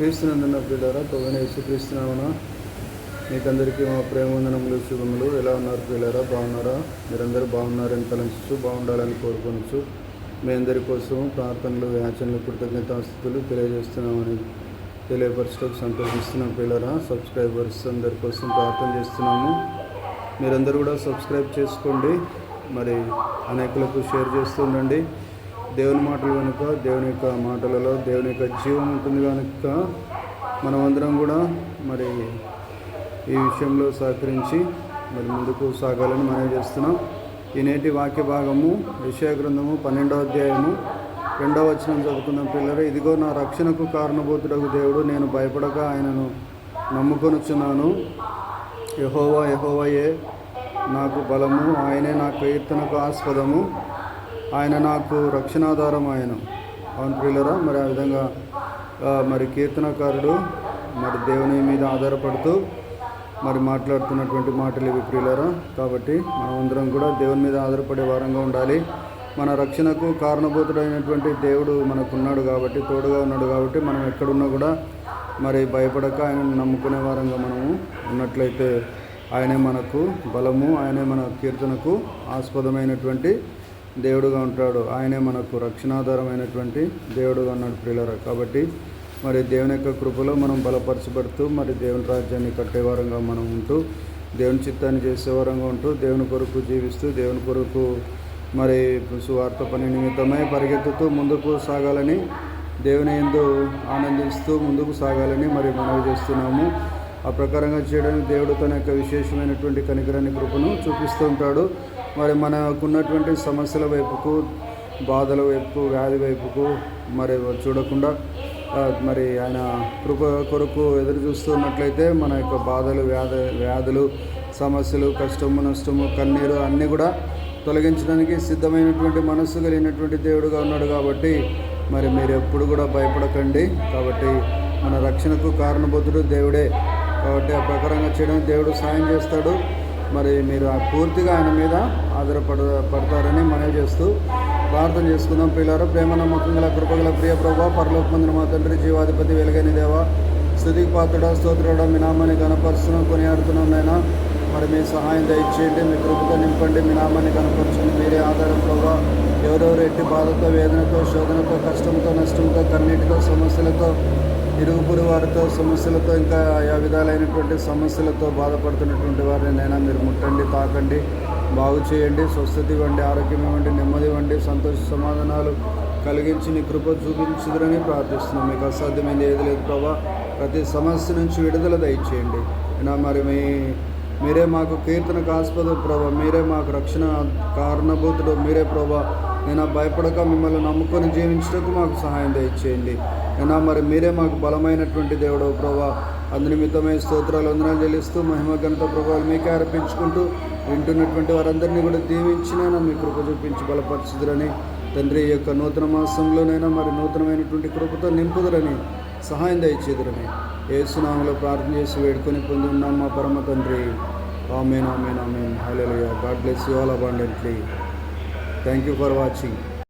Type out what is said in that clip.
క్రీస్తునందున్న పిల్లరా తొగని యేసుక్రీస్తునామన మీకందరికీ మా ప్రేమ వందనములు శుభములు. ఎలా ఉన్నారు పిల్లరా బాగున్నారా? మీరందరూ బాగున్నారని తలంచు బాగుండాలని కోరుకొనచ్చు మీ అందరి కోసం ప్రార్థనలు యాచనలు కృతజ్ఞతాస్థుతులు తెలియజేస్తున్నామని తెలియపరచడానికి సంతోషిస్తున్నాం పిల్లరా సబ్స్క్రైబర్స్ అందరి కోసం ప్రార్థన చేస్తున్నాము. మీరందరూ కూడా సబ్స్క్రైబ్ చేసుకోండి. మరి అనేకులకు షేర్ చేస్తూ ఉండండి. దేవుని మాటలు కనుక దేవుని యొక్క మాటలలో దేవుని యొక్క జీవం ఉంటుంది కనుక మనమందరం కూడా మరి ఈ విషయంలో సహకరించి మరి ముందుకు సాగాలని మనం చేస్తున్నాం? ఈ నేటి వాక్య భాగము విషయ గ్రంథము పన్నెండవ అధ్యాయము రెండవ వచనం చదువుకున్న పిల్లలు. ఇదిగో నా రక్షణకు కారణభూతుడకు దేవుడు నేను భయపడక ఆయనను నమ్ముకొనుచున్నాను. యహోవా యహోవయే నాకు బలము ఆయనే నా కీర్తనకు ఆస్పదము. ఆయన నాకు రక్షణాధారం ఆయన. అవును ప్రియులరా మరి ఆ విధంగా మరి కీర్తనకారుడు మరి దేవుని మీద ఆధారపడుతూ మరి మాట్లాడుతున్నటువంటి మాటలు ఇవి ప్రియులరా. కాబట్టి మనమందరం కూడా దేవుని మీద ఆధారపడే వారంగా ఉండాలి. మన రక్షణకు కారణభూతుడైనటువంటి దేవుడు మనకున్నాడు కాబట్టి తోడుగా ఉన్నాడు కాబట్టి మనం ఎక్కడున్నా కూడా మరి భయపడక ఆయనను నమ్ముకునే వారంగా మనము ఉన్నట్లయితే ఆయనే మనకు బలము ఆయనే మన కీర్తనకు ఆస్పదమైనటువంటి దేవుడుగా ఉంటాడు. ఆయనే మనకు రక్షణాధారమైనటువంటి దేవుడుగా ఉన్నాడు ప్రియులరా. కాబట్టి మరి దేవుని యొక్క కృపలో మనం బలపరచబడుతూ మరి దేవుని రాజ్యాన్ని కట్టేవారంగా మనం ఉంటూ దేవుని చిత్తాన్ని చేసేవారంగా ఉంటూ దేవుని కొరకు జీవిస్తూ దేవుని కొరకు మరి సువార్త పని నిమిత్తమై పరిగెత్తుతూ ముందుకు సాగాలని దేవుని ఎందు ఆనందిస్తూ ముందుకు సాగాలని మరి మనవి చేస్తున్నాము. ఆ ప్రకారంగా చేయడానికి దేవుడు తన యొక్క విశేషమైనటువంటి కనికరాన్ని కృపను చూపిస్తూ ఉంటాడు. మరి మనకున్నటువంటి సమస్యల వైపుకు బాధల వైపుకు వ్యాధి వైపుకు మరి చూడకుండా మరి ఆయన కృప కొరకు ఎదురు చూస్తున్నట్లయితే మన యొక్క బాధలు వ్యాధ వ్యాధులు సమస్యలు కష్టము నష్టము కన్నీరు అన్నీ కూడా తొలగించడానికి సిద్ధమైనటువంటి మనస్సు కలిగినటువంటి దేవుడుగా ఉన్నాడు కాబట్టి మరి మీరు ఎప్పుడు కూడా భయపడకండి. కాబట్టి మన రక్షణకు కారణబోధుడు దేవుడే. కాబట్టి ఆ ప్రకారంగా చేయడం దేవుడు సాయం చేస్తాడు. మరి మీరు పూర్తిగా ఆయన మీద ఆధారపడ పడతారని మనవి చేస్తూ ప్రార్థన చేసుకుందాం. పిల్లలు ప్రేమ నమ్మకం గల కృపగల ప్రియ ప్రభా పరలోక మందిన మా తండ్రి జీవాధిపతి వెలుగని దేవ స్థుతికి పాత్రుడా స్తోత్రుడ మీ నామాన్ని కనపరుస్తున్నాం కొనియాడుతున్నాం నాయన. మరి మీ సహాయం దయచేయండి మీ కృపతో నింపండి మీ నామాన్ని కనపరచండి మీరే ఆధారం ప్రభావ ఎవరెవరు ఎట్టి బాధతో వేదనతో శోధనతో కష్టంతో నష్టంతో కన్నీటితో సమస్యలతో ఇరుగుపురు వారితో సమస్యలతో ఇంకా ఆయా విధాలైనటువంటి సమస్యలతో బాధపడుతున్నటువంటి వారిని నైనా మీరు ముట్టండి తాకండి బాగు చేయండి స్వస్థత ఇవ్వండి ఆరోగ్యం ఇవ్వండి నెమ్మది ఇవ్వండి సంతోష సమాధానాలు కలిగించి నీ కృప చూపించుదురని ప్రార్థిస్తున్నాం. మీకు అసాధ్యమైంది ఏది లేదు ప్రభా. ప్రతి సమస్య నుంచి విడుదల దయచేయండి. నా మరి మీ మీరే మాకు కీర్తనకు ఆస్పద ప్రభా మీరే మాకు రక్షణ కారణభూతుడు మీరే ప్రభా. నేను భయపడక మిమ్మల్ని నమ్ముకొని జీవించడానికి మాకు సహాయం దయచేయండి. అయినా మరి మీరే మాకు బలమైనటువంటి దేవుడు ప్రభా. అందునిమిత్తమై స్తోత్రాలు వందనాలు చెల్లిస్తూ మహిమ గణత ప్రభావాలు మీకే అర్పించుకుంటూ వింటున్నటువంటి వారందరినీ కూడా దీవించినైనా మీ కృప చూపించి బలపరచుదురని తండ్రి యొక్క నూతన మాసంలోనైనా మరి నూతనమైనటువంటి కృపతో నింపుదరని సహాయం దయచేదురని ఏసునామలో ప్రార్థన చేసి వేడుకొని పొంది ఉన్నాం మా పరమ తండ్రి. Amen amen amen. Hallelujah. God bless you all abundantly. Thank you for watching.